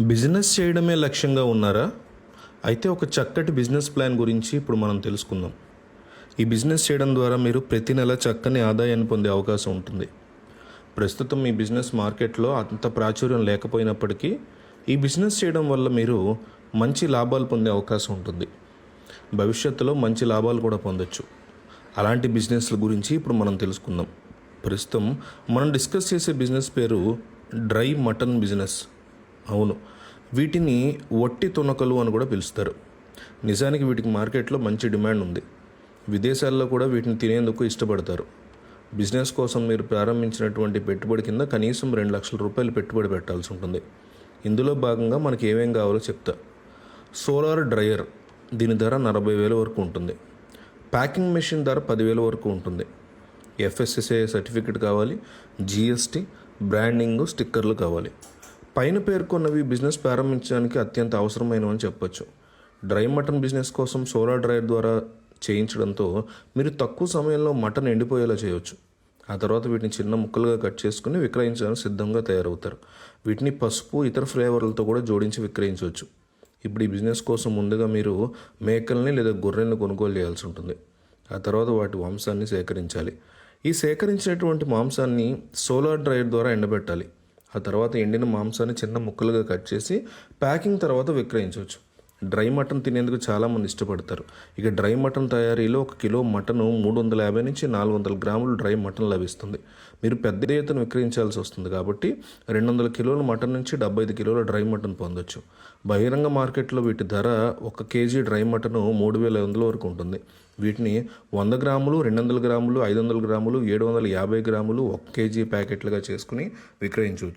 Business చేయడమే లక్ష్యంగా ఉన్నారా? అయితే ఒక చక్కటి బిజినెస్ ప్లాన్ గురించి ఇప్పుడు మనం తెలుసుకుందాం. ఈ బిజినెస్ చేయడం ద్వారా మీరు ప్రతి నెల చక్కని ఆదాయాన్ని పొందే అవకాశం ఉంటుంది. ప్రస్తుతం ఈ బిజినెస్ మార్కెట్లో అంత ప్రాచుర్యం లేకపోయినప్పటికీ ఈ బిజినెస్ చేయడం వల్ల మీరు మంచి లాభాలు పొందే అవకాశం ఉంటుంది. భవిష్యత్తులో మంచి లాభాలు కూడా పొందొచ్చు. అలాంటి బిజినెస్ల గురించి ఇప్పుడు మనం తెలుసుకుందాం. ప్రస్తుతం మనం డిస్కస్ చేసే బిజినెస్ పేరు డ్రై మటన్ బిజినెస్. అవును. వీటిని వట్టి తునకలు అని కూడా పిలుస్తారు. నిజానికి వీటికి మార్కెట్లో మంచి డిమాండ్ ఉంది. విదేశాల్లో కూడా వీటిని తినేందుకు ఇష్టపడతారు. బిజినెస్ కోసం మీరు ప్రారంభించినటువంటి పెట్టుబడి కింద కనీసం రెండు లక్షల రూపాయలు పెట్టుబడి పెట్టాల్సి ఉంటుంది. ఇందులో భాగంగా మనకి ఏమేం కావాలో చెప్తా. సోలార్ డ్రయర్ దీని ధర నలభై వేల వరకు ఉంటుంది. ప్యాకింగ్ మెషిన్ ధర పదివేల వరకు ఉంటుంది. ఎఫ్ఎస్ఎస్ఏ సర్టిఫికెట్ కావాలి జిఎస్టీ బ్రాండింగ్ స్టిక్కర్లు కావాలి. పైన పేర్కొన్నవి బిజినెస్ ప్రారంభించడానికి అత్యంత అవసరమైనవని చెప్పొచ్చు. డ్రై మటన్ బిజినెస్ కోసం సోలార్ డ్రైయర్ ద్వారా చేయించడంతో మీరు తక్కువ సమయంలో మటన్ ఎండిపోయేలా చేయవచ్చు ఆ తర్వాత వీటిని చిన్న ముక్కలుగా కట్ చేసుకుని విక్రయించడానికి సిద్ధంగా తయారవుతారు. వీటిని పసుపు ఇతర ఫ్లేవర్లతో కూడా జోడించి విక్రయించవచ్చు. ఇప్పుడు ఈ బిజినెస్ కోసం ముందుగా మీరు మేకల్ని లేదా గొర్రెల్ని కొనుగోలు చేయాల్సి ఉంటుంది. ఆ తర్వాత వాటి మాంసాన్ని సేకరించాలి. ఈ సేకరించినటువంటి మాంసాన్ని సోలార్ డ్రైయర్ ద్వారా ఎండబెట్టాలి. ఆ తర్వాత ఎండిన మాంసాన్ని చిన్న ముక్కలుగా కట్ చేసి ప్యాకింగ్ తర్వాత విక్రయించవచ్చు. డ్రై మటన్ తినేందుకు చాలామంది ఇష్టపడతారు. ఇక డ్రై మటన్ తయారీలో ఒక కిలో మటన్ మూడు వందల యాభై నుంచి నాలుగు వందల గ్రాములు డ్రై మటన్ లభిస్తుంది. మీరు పెద్ద ఎత్తున విక్రయించాల్సి వస్తుంది కాబట్టి రెండు వందల కిలోల మటన్ నుంచి డెబ్బై ఐదు కిలోల డ్రై మటన్ పొందొచ్చు. బహిరంగ మార్కెట్లో వీటి ధర ఒక కేజీ డ్రై మటన్ మూడు వేల ఐదు వందల వరకు ఉంటుంది. వీటిని వంద గ్రాములు రెండు వందల గ్రాములు ఐదు వందల గ్రాములు ఏడు వందల యాభై గ్రాములు ఒక కేజీ ప్యాకెట్లుగా చేసుకుని విక్రయించవచ్చు.